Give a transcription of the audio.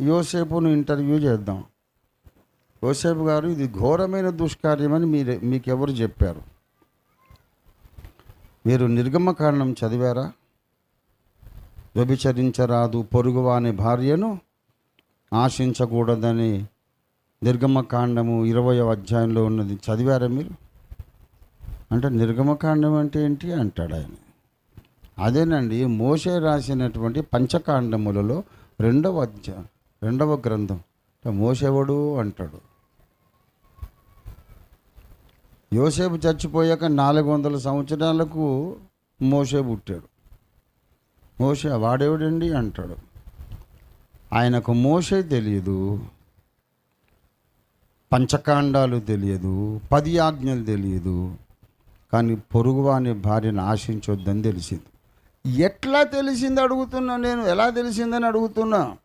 యోసేపును ఇంటర్వ్యూ చేద్దాం. యోసేపు గారు ఇది ఘోరమైన దుష్కార్యమని మీరు మీకెవరు చెప్పారు? మీరు నిర్గమకాండం చదివారా? వ్యభిచరించరాదు పొరుగువాని భార్యను ఆశించకూడదని నిర్గమకాండము ఇరవై అధ్యాయంలో ఉన్నది. చదివారా మీరు? అంటే నిర్గమకాండం అంటే ఏంటి అంటాడు ఆయన. అదేనండి మోషే రాసినటువంటి పంచకాండములలో రెండవ అధ్యాయం రెండవ గ్రంథం. అంటే మోసేవడు అంటాడు. యోసేపు చచ్చిపోయాక నాలుగు వందల సంవత్సరాలకు మోసే పుట్టాడు. మోసే వాడేవిడండి అంటాడు. ఆయనకు మోసే తెలియదు. పంచకాండాలు తెలియదు. పది ఆజ్ఞలు తెలియదు. కానీ పొరుగువాని భార్యను ఆశించొద్దని తెలిసింది. ఎట్లా తెలిసింది అడుగుతున్నా నేను? ఎలా తెలిసిందని అడుగుతున్నా?